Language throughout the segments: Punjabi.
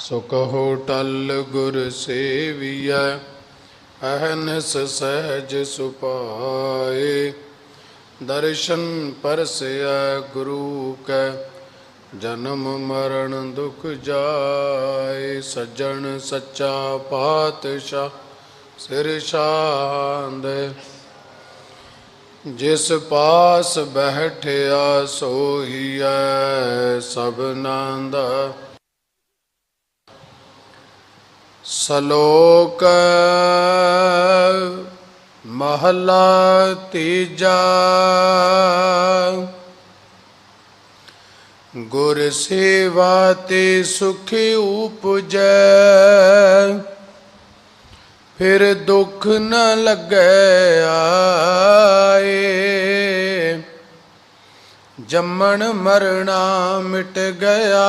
ਸੁਖ ਹੋਟਲ ਗੁਰ ਸੇਵੀਐ, ਅਹਨਸ ਸਹਿਜ ਸੁਪਾਏ ਦਰਸ਼ਨ ਪਰਸਿਆ ਗੁਰੂ ਕੈ, ਜਨਮ ਮਰਨ ਦੁਖ ਜਾਏ। ਸੱਜਣ ਸੱਚਾ ਪਾਤਸ਼ਾਹ, ਸਿਰ ਸ਼ਾਂਦ ਜਿਸ ਪਾਸ ਬਹਿਠਿਆ ਸੋਹੀਐ ਸਭਨਾਂ ਦਾ ਸਲੋਕ ਮਹਲਾ ਤੀਜਾ। ਗੁਰ ਸੇਵਾ ਤੇ ਸੁਖ ਉਪਜੈ, ਫਿਰ ਦੁੱਖ ਨ ਲੱਗੈ ਆਏ। ਜੰਮਣ ਮਰਣਾ ਮਿਟ ਗਿਆ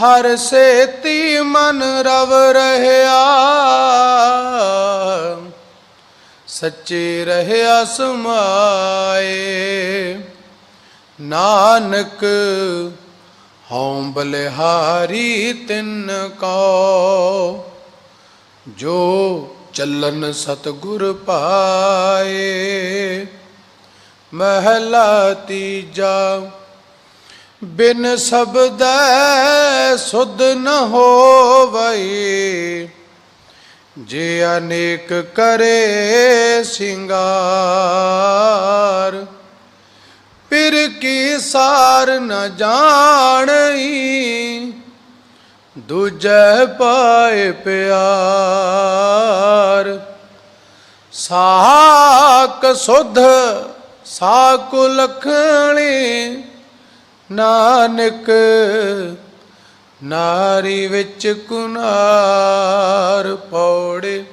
ਹਰ ਸੇਤੀ ਮਨ ਰਵ ਰਹਾ ਸੱਚੇ ਰਹਿਆ ਸਮਾਏ ਨਾਨਕ, ਹਉ ਬਲਿਹਾਰੀ ਤਿਨ ਕੋ। ਜੋ ਚੱਲਨ ਸਤਗੁਰ ਪਾਏ। ਮਹਲਾ ਤੀਜਾ ਬਿਨ ਸਬਦ ਸੁਧ ਨ ਹੋਵਈ। ਜੇ ਅਨੇਕ ਕਰੇ ਸਿੰਗਾਰ ਪਿਰ ਕੀ ਸਾਰ ਨ ਜਾਣਈ? ਦੂਜੈ ਪਾਏ ਪਿਆਰ, ਸਾਕ ਸੁਧ, ਸਾਕੁ ਲਖਣੀ। ਨਾਨਕ, ਨਾਰੀ ਵਿੱਚ ਕੁਨਾਰ ਪੌੜੇ।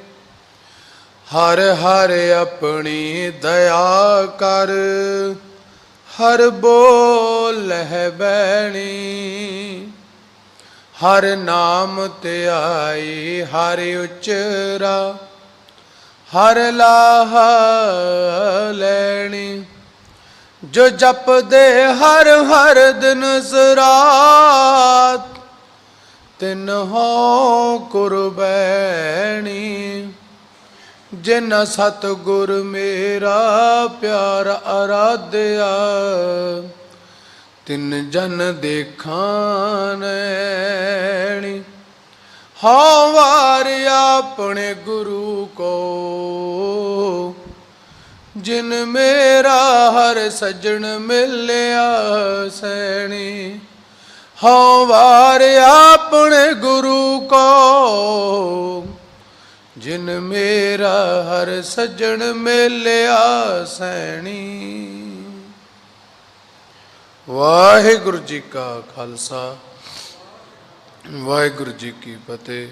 ਹਰ ਹਰ ਆਪਣੀ ਦਇਆ ਕਰ, ਹਰ ਬੋਲਹਿ ਬੈਣੀ। ਹਰ ਨਾਮ ਧਿਆਈ ਹਰ ਉਚਰਾ, ਹਰ ਲਾਹ ਲੈਣੀ। ਜੋ ਜਪਦੇ ਹਰ ਹਰ ਦਿਨ ਸਰਾਤ, ਤਿਨ ਹੋ ਕੁਰਬੈਣੀ, ਜਿਨ ਸਤ ਗੁਰ ਮੇਰਾ ਪਿਆਰ ਅਰਾਧਿਆ, ਤਿਨ ਜਨ ਦੇਖਾਨੈਣੀ ਹਉ ਵਾਰਿਆ ਆਪਣੇ ਗੁਰੂ ਕੋ ਜਿਨ ਮੇਰਾ ਹਰ ਸਜਣ ਮਿਲਿਆ ਸੈਣੀ, ਹਉ ਵਾਰ ਆਪਣੇ ਗੁਰੂ ਕੋ। ਜਿਨ ਮੇਰਾ ਹਰ ਸਜਣ ਮਿਲਿਆ ਸੈਣੀ, ਵਾਹਿਗੁਰੂ ਜੀ ਕਾ ਖਾਲਸਾ, ਵਾਹਿਗੁਰੂ ਜੀ ਕੀ ਫਤਿਹ।